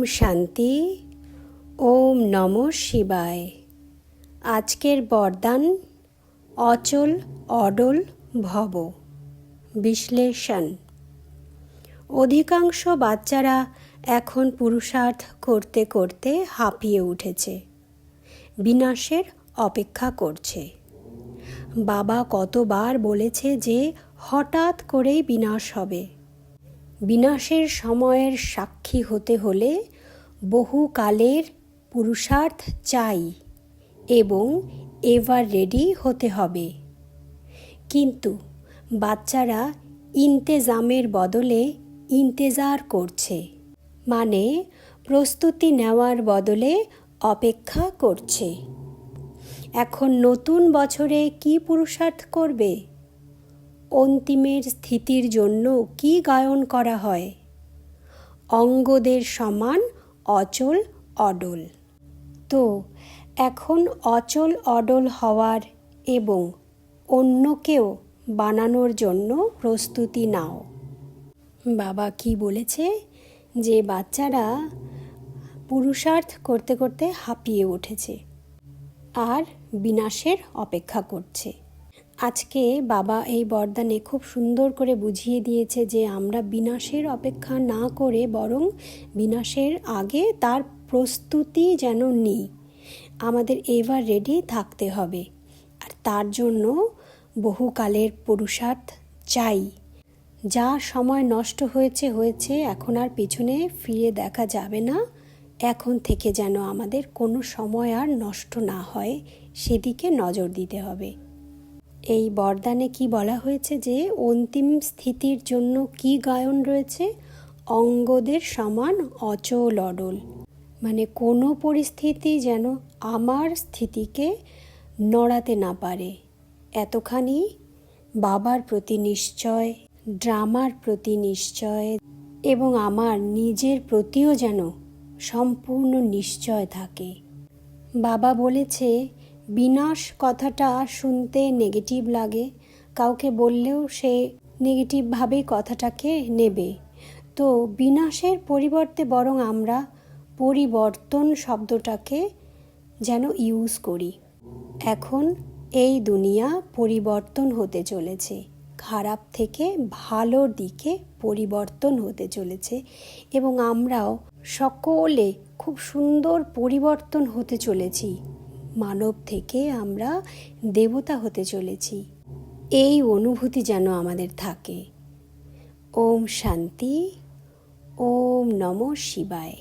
ওম শান্তি, ওম নম শিবায়। আজকের বরদান অচল অডল ভব বিশ্লেষণ। অধিকাংশ বাচ্চারা এখন পুরুষার্থ করতে করতে হাঁপিয়ে উঠেছে, বিনাশের অপেক্ষা করছে। বাবা কতবার বলেছে যে হঠাৎ করেই বিনাশ হবে। বিনাশের সময়ের সাক্ষী হতে হলে বহুকালের পুরুষার্থ চাই এবং এভার রেডি হতে হবে। কিন্তু বাচ্চারা ইন্তেজামের বদলে ইন্তেজার করছে মানে প্রস্তুতি নেওয়ার বদলে অপেক্ষা করছে। এখন নতুন বছরে কি পুরুষার্থ করবে? অন্তিমের স্থিতির জন্য কি গায়ন করা হয়? অঙ্গদের সমান, অচল, অডল। তো, এখন অচল, অডল হওয়ার এবং অন্যকেও বানানোর জন্য প্রস্তুতি নাও। বাবা কি বলেছে? যে বাচ্চারা পুরুষার্থ করতে করতে হাঁপিয়ে উঠেছে আর বিনাশের অপেক্ষা করছে। আজকে বাবা এই বরদানে খুব সুন্দর করে বুঝিয়ে দিয়েছে যে আমরা বিনাশের অপেক্ষা না করে বরং বিনাশের আগে তার প্রস্তুতি যেন নিই। আমাদের এবার রেডি থাকতে হবে। আর তার জন্য বহুকালের পুরুষার্থ চাই। যা সময় নষ্ট হয়েছে হয়েছে, এখন আর পিছনে ফিরে দেখা যাবে না। এখন থেকে যেন আমাদের কোনো সময় আর নষ্ট না হয়, সেদিকে নজর দিতে হবে। এই বরদানে কি বলা হয়েছে যে অন্তিম স্থিতির জন্য কি গায়ন রয়েছে? অঙ্গদের সমান অচল অডল মানে কোনো পরিস্থিতি যেন আমার স্থিতিকে নড়াতে না পারে। এতখানি বাবার প্রতি নিশ্চয়, ড্রামার প্রতি নিশ্চয়, এবং আমার নিজের প্রতিও যেন সম্পূর্ণ নিশ্চয় থাকে। বাবা বলেছে বিনাশ কথাটা শুনতে নেগেটিভ লাগে। কাউকে বললেও সে নেগেটিভভাবেই কথাটাকে নেবে। তো বিনাশের পরিবর্তে বরং আমরা পরিবর্তন শব্দটাকে যেন ইউজ করি। এখন এই দুনিয়া পরিবর্তন হতে চলেছে। খারাপ থেকে ভালোর দিকে পরিবর্তন হতে চলেছে এবং আমরাও সকলে খুব সুন্দর পরিবর্তন হতে চলেছি। মানব থেকে আমরা দেবতা হতে চলেছি। এই অনুভূতি যেন আমাদের থাকে। ওম শান্তি, ওম নম শিবায়।